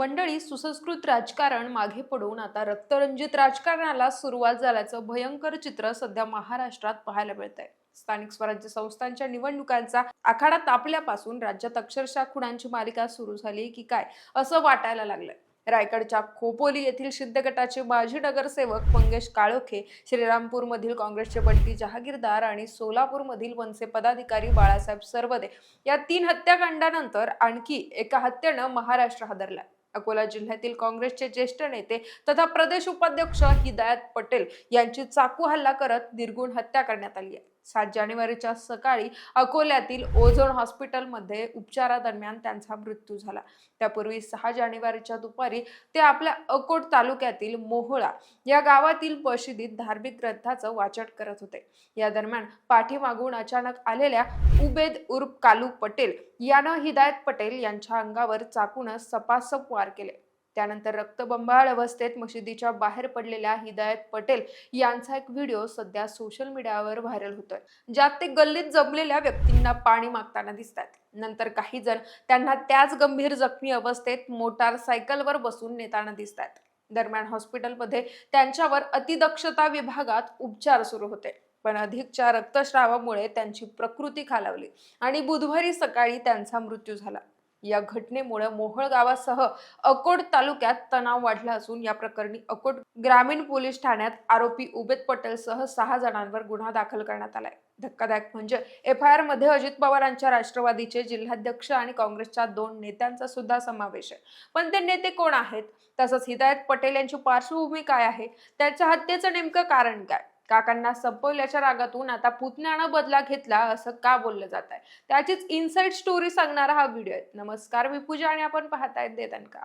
मंडळी सुसंस्कृत राजकारण मागे पडून आता रक्तरंजित राजकारणाला सुरुवात झाल्याचं भयंकर चित्र सध्या महाराष्ट्रात पाहायला मिळत आहे स्थानिक स्वराज्य संस्थांच्या निवडणुकांचा आखाडा तापल्यापासून राज्यात अक्षरशः खुणांची मालिका सुरू झाली की काय असं वाटायला लागलंय. रायगडच्या खोपोली येथील सिद्ध गटाचे माजी नगरसेवक मंगेश काळोखे श्रीरामपूरमधील काँग्रेसचे बंटी जहागीरदार आणि सोलापूरमधील मनसे पदाधिकारी बाळासाहेब सरवदे या तीन हत्याकांडानंतर आणखी एका हत्येनं महाराष्ट्र हादरला अकोला जिल्ह्यातील काँग्रेसचे ज्येष्ठ नेते तथा प्रदेश उपाध्यक्ष हिदायत पटेल यांची चाकू हल्ला करत निर्गुण हत्या करण्यात आली आहे. सात जानेवारीच्या सकाळी अकोल्यातील ओझोन हॉस्पिटलमध्ये उपचारादरम्यान त्यांचा मृत्यू झाला. त्यापूर्वी सहा जानेवारीच्या दुपारी ते आपल्या अकोट तालुक्यातील मोहोळा या गावातील मशिदीत धार्मिक ग्रंथाचं वाचन करत होते. या दरम्यान पाठीमागून अचानक आलेल्या उबेद उर्फ कालू पटेल यानं हिदायत पटेल यांच्या अंगावर चाकून सपासप वार केले. त्यानंतर रक्तबंबाळ अवस्थेत मशिदीच्या बाहेर पडलेल्या हिदायत पटेल यांचा एक व्हिडिओ सध्या सोशल मीडियावर व्हायरल होतोय ज्यात ते गल्लीत जमलेल्या व्यक्तींना पाणी मागताना दिसतात नंतर काही जण त्यांना त्याच गंभीर जखमी अवस्थेत मोटार सायकलवर बसून नेताना दिसतात दरम्यान हॉस्पिटलमध्ये त्यांच्यावर अतिदक्षता विभागात उपचार सुरू होते. पण अधिकच्या रक्तस्रावामुळे त्यांची प्रकृती खालावली आणि बुधवारी सकाळी त्यांचा मृत्यू झाला. या घटनेमुळे मोहळ गावासह अकोट तालुक्यात तणाव वाढला असून या प्रकरणी अकोट ग्रामीण पोलीस ठाण्यात आरोपी उबेद पटेल सह सहा जणांवर गुन्हा दाखल करण्यात आलाय. धक्कादायक म्हणजे एफ आय आरमध्ये अजित पवारांच्या राष्ट्रवादीचे जिल्हाध्यक्ष आणि काँग्रेसच्या दोन नेत्यांचा सुद्धा समावेश आहे. पण ते नेते कोण आहेत? तसंच हिदायत पटेल यांची पार्श्वभूमी काय आहे? त्याच्या हत्येचं नेमकं कारण काय? काकांना संपवल्याच्या रागातून आता पुतण्यानं बदला घेतला असं का बोललं जात आहे त्याचीच इनसाइड स्टोरी सांगणारा हा व्हिडिओ आहे. नमस्कार मी पूजा आणि आपण पाहतायत देतान का?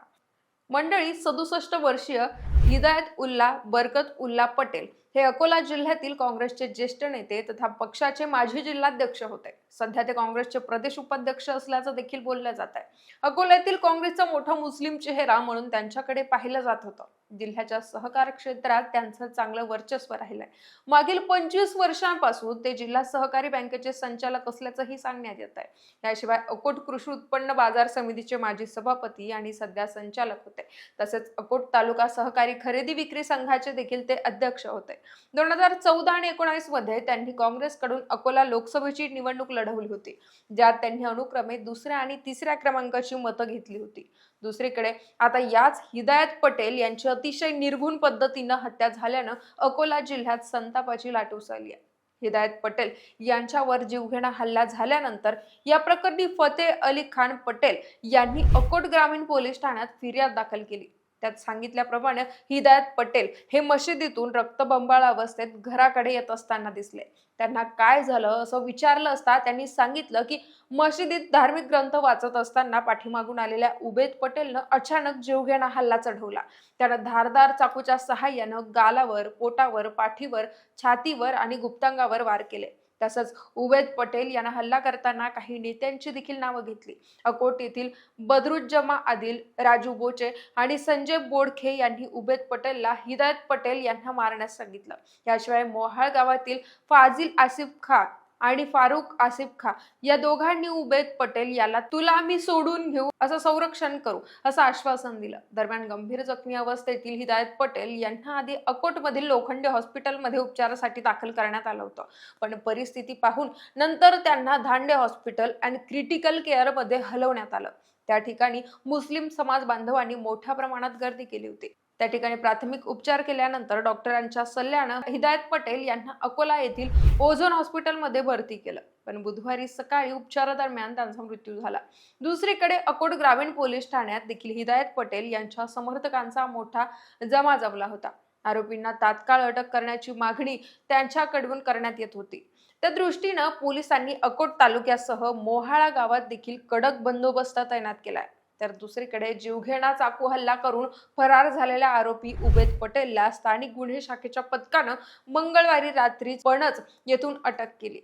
मंडळी सदुसष्ट वर्षीय हिदायत उल्ला बरकत उल्ला पटेल. हे अकोला जिल्ह्यातील काँग्रेसचे ज्येष्ठ नेते तथा पक्षाचे माजी जिल्हाध्यक्ष होते. सध्या ते काँग्रेसचे प्रदेश उपाध्यक्ष असल्याचं देखील बोललं जात आहे. अकोल्यातील काँग्रेसचा मोठा मुस्लिम चेहरा म्हणून त्यांच्याकडे पाहिलं जात होतं. जिल्ह्याच्या सहकार क्षेत्रात त्यांचं चांगलं वर्चस्व राहिलंय. मागील पंचवीस वर्षांपासून ते जिल्हा सहकारी बँकेचे संचालक असल्याचंही सांगण्यात येत आहे. याशिवाय अकोट कृषी उत्पन्न बाजार समितीचे माजी सभापती आणि सध्या संचालक होते. तसेच अकोट तालुका सहकारी खरेदी विक्री संघाचे देखील ते अध्यक्ष होते. दोन हजार चौदा आणि एकोणावीसमध्ये त्यांनी काँग्रेसकडून अकोला लोकसभेची निवडणूक लढवली होती ज्यात त्यांनी अनुक्रमे दुसऱ्या आणि तिसऱ्या क्रमांकाची मतं घेतली होती. दुसरीकडे आता याच हिदायत पटेल यांची अतिशय निर्घुण पद्धतीनं हत्या झाल्यानं अकोला जिल्ह्यात संतापाची लाट उसळली आहे. हिदायत पटेल यांच्यावर जीवघेणा हल्ला झाल्यानंतर या प्रकरणी फतेह अली खान पटेल यांनी अकोट ग्रामीण पोलीस ठाण्यात फिर्याद दाखल केली. त्यात सांगितल्याप्रमाणे हिदायत पटेल हे मशिदीतून रक्तबंबाळ अवस्थेत घराकडे येत असताना दिसले. त्यांना काय झालं असं विचारलं असता त्यांनी सांगितलं की मशिदीत धार्मिक ग्रंथ वाचत असताना पाठीमागून आलेल्या उबेद पटेलनं अचानक जीवघेणा हल्ला चढवला. त्यानं धारदार चाकूच्या सहाय्यानं गालावर पोटावर पाठीवर छातीवर आणि गुप्तांगावर वार केले. तसंच उवेद पटेल यांना हल्ला करताना काही नेत्यांची देखील नावं घेतली. अकोट येथील बदरुज्जमा आदिल राजू बोचे आणि संजय बोडखे यांनी उबेद पटेलला हिदायत पटेल यांना मारण्यास सांगितलं. याशिवाय मोहाळ गावातील फाजिल आसिफ खान आणि फारुख आसिफ खा या दोघांनी उबेद पटेल याला तुला आम्ही सोडून घेऊ असं संरक्षण करू असं आश्वासन दिलं. दरम्यान गंभीर जखमी अवस्थेतील हिदायत पटेल यांना आधी अकोटमधील लोखंडे हॉस्पिटलमध्ये उपचारासाठी दाखल करण्यात आलं होतं. पण परिस्थिती पाहून नंतर त्यांना धांडे हॉस्पिटल अँड क्रिटिकल केअरमध्ये हलवण्यात आलं. त्या ठिकाणी मुस्लिम समाज बांधवांनी मोठ्या प्रमाणात गर्दी केली होती. त्या ठिकाणी प्राथमिक उपचार केल्यानंतर डॉक्टरांच्या सल्ल्यानं हिदायत पटेल यांना अकोला येथील ओझोन हॉस्पिटलमध्ये भरती केलं. पण बुधवारी सकाळी उपचारादरम्यान त्यांचा मृत्यू झाला. दुसरीकडे अकोट ग्रामीण पोलीस ठाण्यात देखील हिदायत पटेल यांच्या समर्थकांचा मोठा जमा जमला होता. आरोपींना तात्काळ अटक करण्याची मागणी त्यांच्याकडून करण्यात येत होती. त्या दृष्टीनं पोलिसांनी अकोट तालुक्यासह मोहाळा गावात देखील कडक बंदोबस्त तैनात केलाय. तर दुसरीकडे जीवघेणा चाकू हल्ला करून फरार झालेल्या आरोपी उबेद पटेलला स्थानिक गुन्हे शाखेच्या पथकानं मंगळवारी रात्री पणच येथून अटक केली.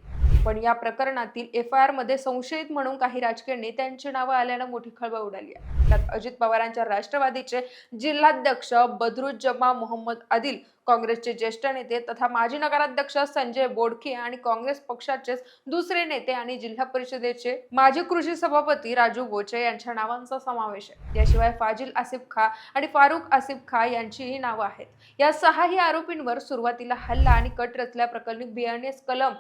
पण या प्रकरणातील एफ आय आरमध्ये संशयित म्हणून काही राजकीय नेत्यांची नावं आल्यानं मोठी खळबळ उडाली आहे. त्यात अजित पवारांच्या राष्ट्रवादीचे जिल्हाध्यक्ष बदरुज्जमा मोहम्मद आदिल काँग्रेसचे ज्येष्ठ नेते तथा माजी नगराध्यक्ष संजय बोडखे आणि काँग्रेस पक्षाचे दुसरे नेते आणि जिल्हा परिषदेचे माजी कृषी सभापती राजू बोचे यांच्या नावांचा समावेश आहे. याशिवाय फाजिल आसिफ खा आणि फारुख आसिफ खा यांचीही नावं आहेत. या सहाही आरोपींवर सुरुवातीला हल्ला आणि कट रचल्याप्रकरणी बीएनएस कलम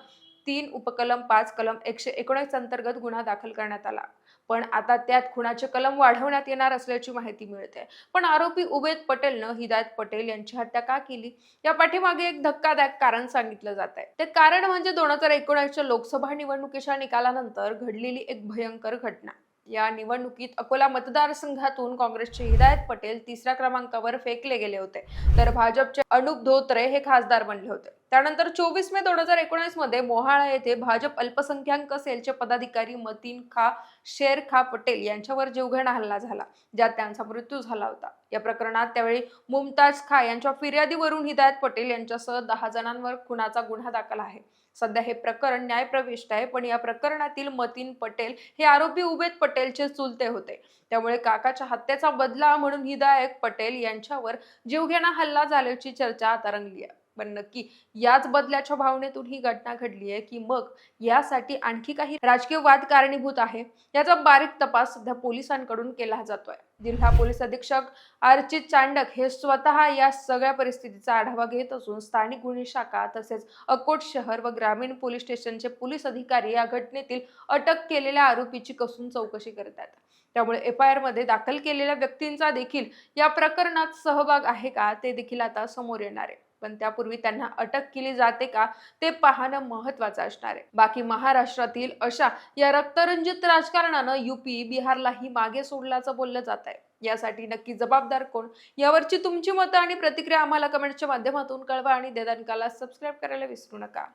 तीन उपकलम पाच कलम एकशे एकोणीस अंतर्गत गुन्हा दाखल करण्यात आला. पण आता त्यात खुनाचे कलम वाढवण्यात येणार असल्याची माहिती मिळते. पण आरोपी उबेद पटेलनं हिदायत पटेल यांची हत्या का केली? या पाठीमागे एक धक्कादायक कारण सांगितलं जात आहे. ते कारण म्हणजे दोन हजार एकोणीसच्या लोकसभा निवडणुकीच्या निकालानंतर घडलेली एक भयंकर घटना. या निवडणुकीत अकोला मतदारसंघातून काँग्रेसचे हिदायत पटेल तिसऱ्या क्रमांकावर फेकले गेले होते. तर भाजपचे अनुप धोत्रे हे खासदार बनले होते. त्यानंतर चोवीस मे दोन हजार एकोणीसमध्ये मोहाळा येथे भाजप अल्पसंख्याक सेलचे पदाधिकारी मतीन खा शेर खा पटेल यांच्यावर जीवघेणा हल्ला झाला ज्यात त्यांचा मृत्यू झाला होता. या प्रकरणात त्यावेळी मुमताज खा यांच्या फिर्यादीवरून हिदायत पटेल यांच्यासह दहा जणांवर खुनाचा गुन्हा दाखल आहे. सध्या हे प्रकरण न्यायप्रविष्ट आहे पण या प्रकरणातील मतीन पटेल हे आरोपी उबेद पटेलचे चुलते होते. त्यामुळे काकाच्या हत्येचा बदला म्हणून हिदायक पटेल यांच्यावर जीवघेणा हल्ला झाल्याची चर्चा आता रंगली आहे. पण नक्की याच बदल्याच्या भावनेतून ही घटना घडली आहे की मग यासाठी आणखी काही राजकीय वाद कारणीभूत आहे याचा बारीक तपास सध्या पोलिसांकडून केला जातोय. जिल्हा पोलीस अधीक्षक अर्चित चांडक हे स्वतः या सगळ्या परिस्थितीचा आढावा घेत असून स्थानिक गुन्हे शाखा तसेच अकोट शहर व ग्रामीण पोलीस स्टेशनचे पोलीस अधिकारी या घटनेतील अटक केलेल्या आरोपीची कसून चौकशी करत आहेत. त्यामुळे एफ आय आरमध्ये दाखल केलेल्या व्यक्तींचा देखील या प्रकरणात सहभाग आहे का ते देखील आता समोर येणार आहे. पण त्यापूर्वी त्यांना अटक केली जाते का ते पाहणं महत्वाचं असणार आहे. बाकी महाराष्ट्रातील अशा या रक्तरंजित राजकारणानं युपी बिहारलाही मागे सोडल्याचं बोललं जात आहे. यासाठी नक्की जबाबदार कोण? यावरची तुमची मतं आणि प्रतिक्रिया आम्हाला कमेंटच्या माध्यमातून कळवा आणि देदानकाला सबस्क्राईब करायला विसरू नका.